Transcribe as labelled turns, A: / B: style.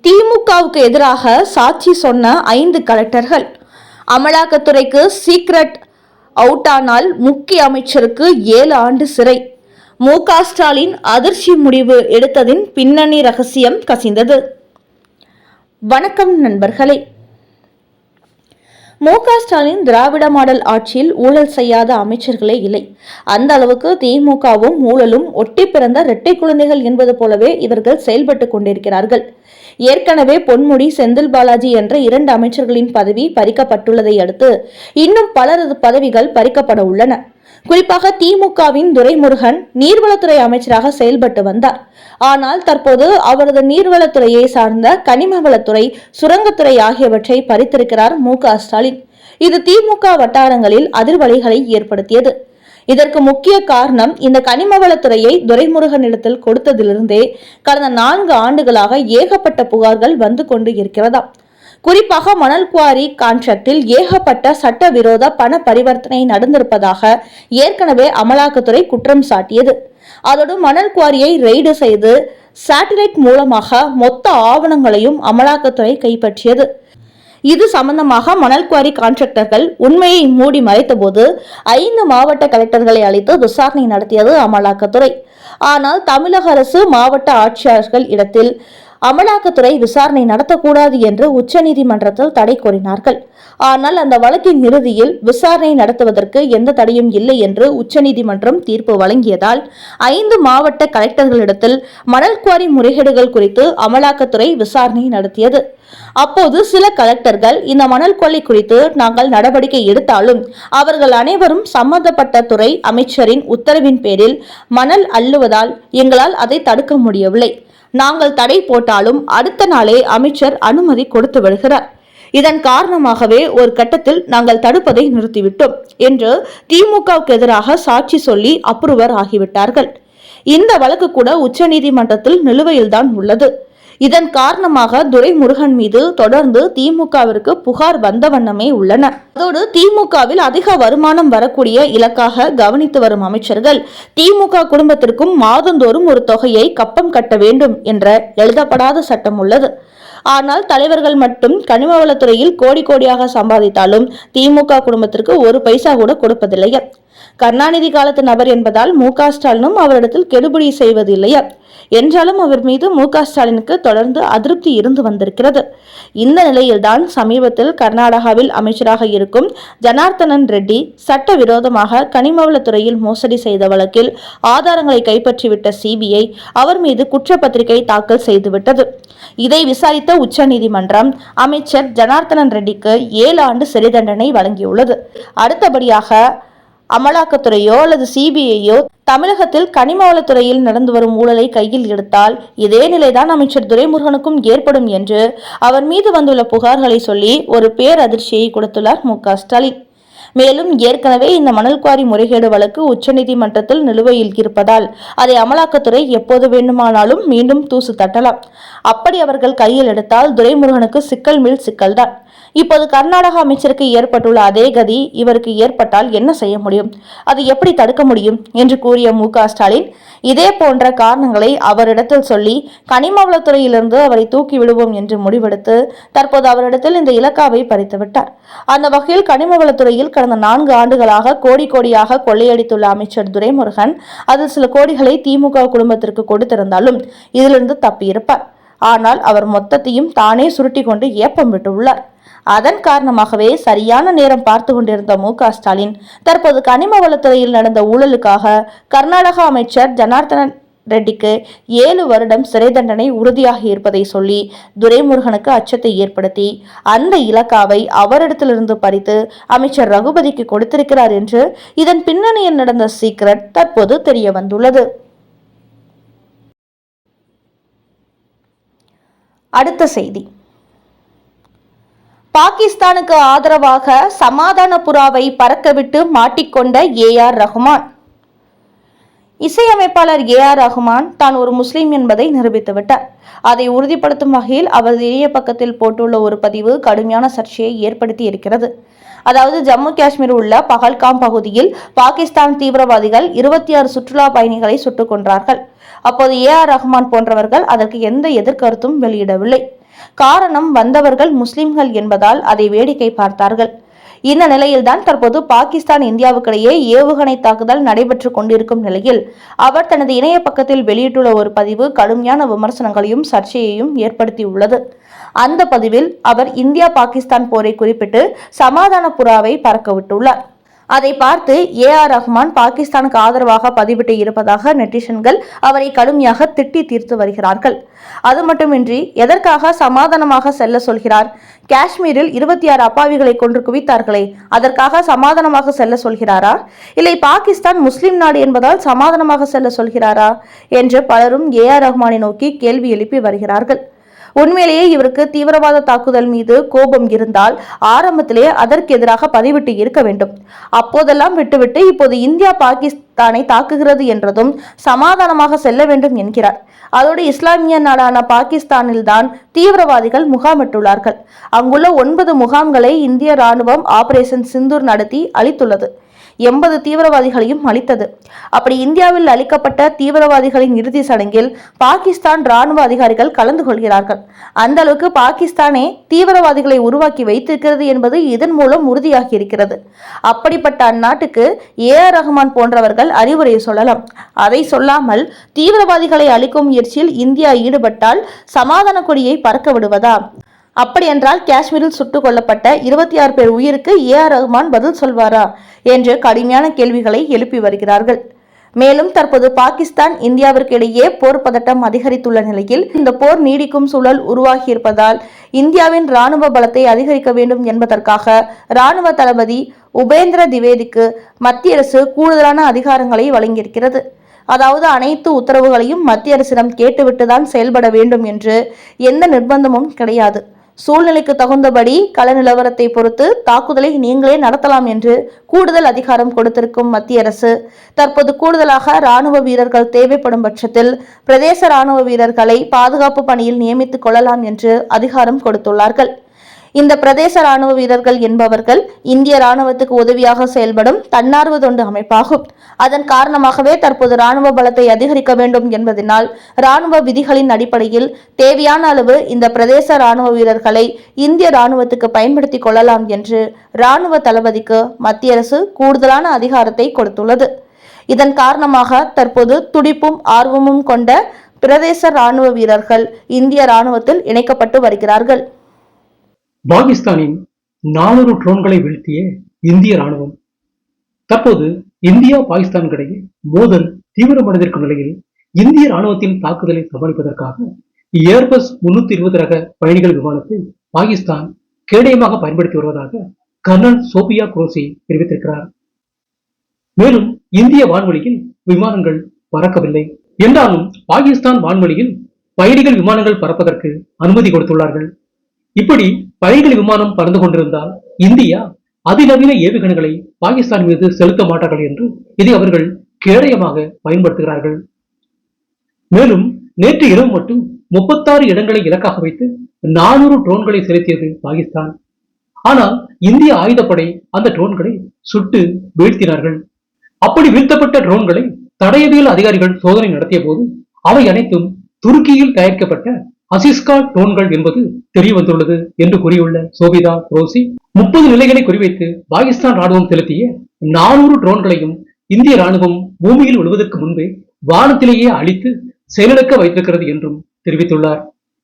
A: திமுகவுக்கு எதிராக சாட்சி சொன்ன ஐந்து கலெக்டர்கள். அமலாக்கத்துறைக்கு சீக்ரெட் அவுட் ஆனால் முக்கிய அமைச்சருக்கு ஏழு ஆண்டு சிறை. மு. ஸ்டாலின் அதிர்ச்சி முடிவு எடுத்ததின் பின்னணி ரகசியம் கசிந்தது. வணக்கம் நண்பர்களே. மு க ஸ்டாலின் திராவிட மாடல் ஆட்சியில் ஊழல் செய்யாத அமைச்சர்களே இல்லை. அந்த அளவுக்கு திமுகவும் ஊழலும் ஒட்டி பிறந்த இரட்டை குழந்தைகள் என்பது போலவே இவர்கள் செயல்பட்டு கொண்டிருக்கிறார்கள். ஏற்கனவே பொன்முடி செந்தில் பாலாஜி என்ற இரண்டு அமைச்சர்களின் பதவி பறிக்கப்பட்டுள்ளதை அடுத்து இன்னும் பலரது பதவிகள் பறிக்கப்பட உள்ளன. குறிப்பாக திமுகவின் துரைமுருகன் நீர்வளத்துறை அமைச்சராக செயல்பட்டு வந்தார். ஆனால் தற்போது அவரது நீர்வளத்துறையை சார்ந்த கனிமவளத்துறை சுரங்கத்துறை ஆகியவற்றை பறித்திருக்கிறார் மு. க. ஸ்டாலின். இது திமுக வட்டாரங்களில் அதிர்வலைகளை ஏற்படுத்தியது. இதற்கு முக்கிய காரணம் இந்த கனிமவளத்துறையை துரைமுருகனிடத்தில் கொடுத்ததிலிருந்தே கடந்த நான்கு ஆண்டுகளாக ஏகப்பட்ட புகார்கள் வந்து கொண்டு இருக்கிறதாம். குறிப்பாக மணல் குவாரி கான்ட்ராக்டில் ஏகப்பட்ட சட்டவிரோத பண பரிவர்த்தனை நடந்திருப்பதாக ஏற்கனவே அமலாக்கத்துறை குற்றம் சாட்டியது. அதோடு மணல் குவாரியை ரெய்டு செய்து சேட்டலைட் மூலமாக மொத்த ஆவணங்களையும் அமலாக்கத்துறை கைப்பற்றியது. இது சம்பந்தமாக மணல் குவாரி கான்ட்ராக்டர்கள் உண்மையை மூடி மறைத்தபோது ஐந்து மாவட்ட கலெக்டர்களை அழைத்து விசாரணை நடத்தியது அமலாக்கத்துறை. ஆனால் தமிழக அரசு மாவட்ட ஆட்சியாளர்கள் இடத்தில் அமலாக்கத்துறை விசாரணை நடத்தக்கூடாது என்று உச்சநீதிமன்றத்தில் தடை கோரினார்கள். ஆனால் அந்த வழக்கின் இறுதியில் விசாரணை நடத்துவதற்கு எந்த தடையும் இல்லை என்று உச்சநீதிமன்றம் தீர்ப்பு வழங்கியதால் ஐந்து மாவட்ட கலெக்டர்களிடத்தில் மணல் குவாரி முறைகேடுகள் குறித்து அமலாக்கத்துறை விசாரணை நடத்தியது. அப்போது சில கலெக்டர்கள் இந்த மணல் கொள்ளை குறித்து நாங்கள் நடவடிக்கை எடுத்தாலும் அவர்கள் அனைவரும் சம்பந்தப்பட்ட துறை அமைச்சரின் உத்தரவின் பேரில் மணல் அள்ளுவதால் எங்களால் அதை தடுக்க முடியவில்லை. நாங்கள் தடை போட்டாலும் அடுத்த நாளே அமைச்சர் அனுமதி கொடுத்து வருகிறார் இதன் காரணமாகவே ஒரு கட்டத்தில் நாங்கள் தடுப்பதை நிறுத்திவிட்டோம் என்று திமுகவுக்கு எதிராக சாட்சி சொல்லி அப்ரூவர் ஆகிவிட்டார்கள். இந்த வழக்கு கூட உச்சநீதிமன்றத்தில் நிலுவையில்தான் உள்ளது. இதன் காரணமாக துரைமுருகன் மீது தொடர்ந்து திமுகவிற்கு புகார் வந்த வண்ணமே உள்ளன. அதோடு திமுகவில் அதிக வருமானம் வரக்கூடிய இலக்காக கவனித்து வரும் அமைச்சர்கள் திமுக குடும்பத்திற்கும் மாதந்தோறும் ஒரு தொகையை கப்பம் கட்ட வேண்டும் என்ற எழுதப்படாத சட்டம் உள்ளது. ஆனால் தலைவர்கள் மட்டும் கனிமவளத்துறையில் கோடி கோடியாக சம்பாதித்தாலும் திமுக குடும்பத்திற்கு ஒரு பைசா கூட கொடுப்பதில்லை கருணாநிதி காலத்து நபர் என்பதால் மு க ஸ்டாலினும் அவரிடத்தில் கெடுபிடி செய்வதில்லையா என்றாலும் அவர் மீது மு க ஸ்டாலினுக்கு தொடர்ந்து அதிருப்தி இருந்து வந்திருக்கிறது. இந்த நிலையில்தான் சமீபத்தில் கர்நாடகாவில் அமைச்சராக இருக்கும் ஜனார்த்தனன் ரெட்டி சட்டவிரோதமாக கனிமவளத்துறையில் மோசடி செய்த வழக்கில் ஆதாரங்களை கைப்பற்றிவிட்ட சிபிஐ அவர் மீது குற்றப்பத்திரிகை தாக்கல் செய்துவிட்டது. இதை விசாரித்த உச்சநீதிமன்றம் அமைச்சர் ஜனார்த்தனன் ரெட்டிக்கு ஏழு ஆண்டு சிறை தண்டனை வழங்கியுள்ளது. அடுத்தபடியாக அமலாக்கத்துறையோ அல்லது சிபிஐயோ தமிழகத்தில் கனிமவளத்துறையில் நடந்து வரும் ஊழலை கையில் எடுத்தால் இதே நிலைதான் அமைச்சர் துரைமுருகனுக்கும் ஏற்படும் என்று அவர் மீது வந்துள்ள புகார்களை சொல்லி ஒரு பேரதிர்ச்சியை கொடுத்துள்ளார் மு ஸ்டாலின். மேலும் ஏற்கனவே இந்த மணல் குவாரி முறைகேடு வழக்கு உச்சநீதிமன்றத்தில் நிலுவையில் இருப்பதால் அதை அமலாக்கத்துறை எப்போது வேண்டுமானாலும் மீண்டும் தூசு தட்டலாம். அப்படி அவர்கள் கையில் எடுத்தால் துரைமுருகனுக்கு சிக்கல் மேல் சிக்கல்தான். இப்போது கர்நாடக அமைச்சருக்கு ஏற்பட்டுள்ள அதே கதி இவருக்கு ஏற்பட்டால் என்ன செய்ய முடியும்? அதை எப்படி தடுக்க முடியும்? என்று கூறிய மு. ஸ்டாலின் இதே போன்ற காரணங்களை அவரிடத்தில் சொல்லி கனிமவளத்துறையிலிருந்து அவரை தூக்கி விடுவோம் என்று முடிவெடுத்து தற்போது அவரிடத்தில் இந்த இலக்காவை பறித்துவிட்டார். அந்த வகையில் கனிமவளத்துறையில் கடந்த நான்கு ஆண்டுகளாக கோடி கோடியாக கொள்ளையடித்துள்ள அமைச்சர் துரைமுருகன் அதில் சில கோடிகளை திமுக குடும்பத்திற்கு கொடுத்திருந்தாலும் இதிலிருந்து தப்பியிருப்பார். ஆனால் அவர் மொத்தத்தையும் தானே சுருட்டி கொண்டு ஏப்பம் விட்டுள்ளார். அதன் காரணமாகவே சரியான நேரம் பார்த்து கொண்டிருந்த மு ஸ்டாலின் தற்போது கனிம வளத்துறையில் நடந்த ஊழலுக்காக கர்நாடக அமைச்சர் ஜனார்தனன் ரெட்டிக்கு ஏழு வருடம் சிறை தண்டனை உறுதியாகி இருப்பதை சொல்லி துரைமுருகனுக்கு அச்சத்தை ஏற்படுத்தி அந்த இலக்காவை அவரிடத்திலிருந்து பறித்து அமைச்சர் ரகுபதிக்கு கொடுத்திருக்கிறார் என்று இதன் பின்னணியில் நடந்த சீக்ரெட் தற்போது தெரிய வந்துள்ளது. அடுத்த செய்தி. பாகிஸ்தானுக்கு ஆதரவாக சமாதான புறாவை பறக்கவிட்டு மாட்டிக்கொண்ட ஏ ஆர் ரஹ்மான் இசையமைப்பாளர் ஏ ஆர் ரஹ்மான் தான் ஒரு முஸ்லீம் என்பதை நிரூபித்து விட்டார். அதை உறுதிப்படுத்தும் வகையில் அவரது இணைய பக்கத்தில் போட்டுள்ள ஒரு பதிவு கடுமையான சர்ச்சையை ஏற்படுத்தி இருக்கிறது. அதாவது ஜம்மு காஷ்மீர் உள்ள பகல்காம் பகுதியில் பாகிஸ்தான் தீவிரவாதிகள் இருபத்தி ஆறு சுற்றுலா பயணிகளை சுட்டுக் கொன்றார்கள். அப்போது ஏ ஆர் ரஹ்மான் போன்றவர்கள் அதற்கு எந்த எதிர்கருத்தும் வெளியிடவில்லை. காரணம் வந்தவர்கள் முஸ்லிம்கள் என்பதால் அதை வேடிக்கை பார்த்தார்கள். இந்த நிலையில்தான் தற்போது பாகிஸ்தான் இந்தியாவுக்கிடையே ஏவுகணை தாக்குதல் நடைபெற்றுக் கொண்டிருக்கும் நிலையில் அவர் தனது இணைய பக்கத்தில் வெளியிட்டுள்ள ஒரு பதிவு கடுமையான விமர்சனங்களையும் சர்ச்சையையும் ஏற்படுத்தியுள்ளது. அந்த பதிவில் அவர் இந்தியா பாகிஸ்தான் போரை குறிப்பிட்டு சமாதான புறாவை பறக்கவிட்டுள்ளார். அதை பார்த்து ஏ ஆர் ரஹ்மான் பாகிஸ்தானுக்கு ஆதரவாக பதிவிட்டு இருப்பதாக நெட்டிசன்கள் அவரை கடுமையாக திட்டி தீர்த்து வருகிறார்கள். அது மட்டுமின்றி எதற்காக சமாதானமாக செல்ல சொல்கிறார்? காஷ்மீரில் இருபத்தி ஆறு அப்பாவிகளை கொன்று குவித்தார்களே அதற்காக சமாதானமாக செல்ல சொல்கிறாரா? இல்லை பாகிஸ்தான் முஸ்லிம் நாடு என்பதால் சமாதானமாக செல்ல சொல்கிறாரா? என்று பலரும் ஏ ஆர் ரஹ்மானை நோக்கி கேள்வி எழுப்பி வருகிறார்கள். உண்மையிலேயே இவருக்கு தீவிரவாத தாக்குதல் மீது கோபம் இருந்தால் ஆரம்பத்திலே அதற்கு எதிராக பதிவிட்டு இருக்க வேண்டும். அப்போதெல்லாம் விட்டுவிட்டு இப்போது இந்தியா பாகிஸ்தானை தாக்குகிறது என்றதும் சமாதானமாக செல்ல வேண்டும் என்கிறார். அதோடு இஸ்லாமிய நாடான பாகிஸ்தானில்தான் தீவிரவாதிகள் முகாமிட்டுள்ளார்கள். அங்குள்ள ஒன்பது முகாம்களை இந்திய ராணுவம் ஆபரேஷன் சிந்தூர் நடத்தி அளித்துள்ளது. எண்பது தீவிரவாதிகளையும் அளித்தது அப்படி இந்தியாவில் அளிக்கப்பட்ட தீவிரவாதிகளின் இறுதி சடங்கில் பாகிஸ்தான் ராணுவ அதிகாரிகள் கலந்து கொள்கிறார்கள். அந்த அளவுக்கு பாகிஸ்தானே தீவிரவாதிகளை உருவாக்கி வைத்திருக்கிறது என்பது இதன் மூலம் உறுதியாகி இருக்கிறது அப்படிப்பட்ட அந்நாட்டுக்கு ஏ ஆர் ரஹ்மான் போன்றவர்கள் அறிவுரை சொல்லலாம். அதை சொல்லாமல் தீவிரவாதிகளை அளிக்கும் முயற்சியில் இந்தியா ஈடுபட்டால் சமாதான கொடியை பறக்க விடுவதா? அப்படியென்றால் காஷ்மீரில் சுட்டுக் கொல்லப்பட்ட இருபத்தி ஆறு பேர் உயிருக்கு ஏ ஆர் ரஹ்மான் பதில் சொல்வாரா என்று கடுமையான கேள்விகளை எழுப்பி வருகிறார்கள். மேலும் தற்போது பாகிஸ்தான் இந்தியாவிற்கு இடையே போர் பதட்டம் அதிகரித்துள்ள நிலையில் இந்த போர் நீடிக்கும் சூழல் உருவாகியிருப்பதால் இந்தியாவின் ராணுவ பலத்தை அதிகரிக்க வேண்டும் என்பதற்காக ராணுவ தளபதி உபேந்திர திவேதிக்கு மத்திய அரசு கூடுதலான அதிகாரங்களை வழங்கியிருக்கிறது. அதாவது அனைத்து உத்தரவுகளையும் மத்திய அரசிடம் கேட்டுவிட்டுதான் செயல்பட வேண்டும் என்று எந்த நிர்பந்தமும் கிடையாது. சூழ்நிலைக்கு தகுந்தபடி கள நிலவரத்தை பொறுத்து தாக்குதலை நீங்களே நடத்தலாம் என்று கூடுதல் அதிகாரம் கொடுத்திருக்கும் மத்திய அரசு. தற்போது கூடுதலாக ராணுவ வீரர்கள் தேவைப்படும் பட்சத்தில் பிரதேச ராணுவ வீரர்களை பாதுகாப்பு பணியில் நியமித்துக் கொள்ளலாம் என்று அதிகாரம் கொடுத்துள்ளார்கள். இந்த பிரதேச ராணுவ வீரர்கள் என்பவர்கள் இந்திய ராணுவத்துக்கு உதவியாக செயல்படும் தன்னார்வ தொண்டு அமைப்பாகும். அதன் காரணமாகவே தற்போது ராணுவ பலத்தை அதிகரிக்க வேண்டும் என்பதனால் ராணுவ விதிகளின் அடிப்படையில் தேவையான அளவு இந்த பிரதேச ராணுவ வீரர்களை இந்திய ராணுவத்துக்கு பயன்படுத்திக் கொள்ளலாம் என்று ராணுவ தளபதிக்கு மத்திய அரசு கூடுதலான அதிகாரத்தை கொடுத்துள்ளது. இதன் காரணமாக தற்போது துடிப்பும் ஆர்வமும் கொண்ட பிரதேச ராணுவ வீரர்கள் இந்திய ராணுவத்தில் இணைக்கப்பட்டு வருகிறார்கள்.
B: பாகிஸ்தானின் நானூறு ட்ரோன்களை வீழ்த்திய இந்திய ராணுவம் தற்போது இந்தியா பாகிஸ்தான் பாகிஸ்தானுக்கிடையே மோதல் தீவிரமடைந்திருக்கும் நிலையில் இந்திய ராணுவத்தின் தாக்குதலை சமாளிப்பதற்காக ஏர்பஸ் முன்னூத்தி இருபது ரக பயணிகள் விமானத்தை பாகிஸ்தான் கேடயமாக பயன்படுத்தி வருவதாக கர்னல் சோபியா குரோசி தெரிவித்திருக்கிறார். மேலும் இந்திய வான்வெளியில் விமானங்கள் பறக்கவில்லை. என்றாலும் பாகிஸ்தான் வான்வெளியில் பயணிகள் விமானங்கள் பறப்பதற்கு அனுமதி கொடுத்துள்ளார்கள். இப்படி பயணிகள் விமானம் பறந்து கொண்டிருந்தால் இந்தியா அதிநவீன ஏவுகணைகளை பாகிஸ்தான் மீது செலுத்த மாட்டார்கள் என்று இதை அவர்கள் கேடயமாக பயன்படுத்துகிறார்கள். மேலும் நேற்று இரவு மட்டும் முப்பத்தாறு இடங்களை இலக்காக வைத்து நானூறு ட்ரோன்களை செலுத்தியது பாகிஸ்தான். ஆனால் இந்திய ஆயுதப்படை அந்த ட்ரோன்களை சுட்டு வீழ்த்தினார்கள். அப்படி வீழ்த்தப்பட்ட ட்ரோன்களை தடயவியல் அதிகாரிகள் சோதனை நடத்திய போது அவை அனைத்தும் துருக்கியில் தயாரிக்கப்பட்ட அசிஸ்கா டோன்கள் என்பது தெரிய வந்துள்ளது என்று கூறியுள்ள சோபிதா ரோசி முப்பது நிலைகளை குறிவைத்து பாகிஸ்தான் ராணுவம் செலுத்திய நானூறு ட்ரோன்களையும் இந்திய ராணுவம் பூமியில் விழுவதற்கு முன்பே வானத்திலேயே அழித்து செயலிழக்க வைத்திருக்கிறது என்றும் தெரிவித்துள்ளார்.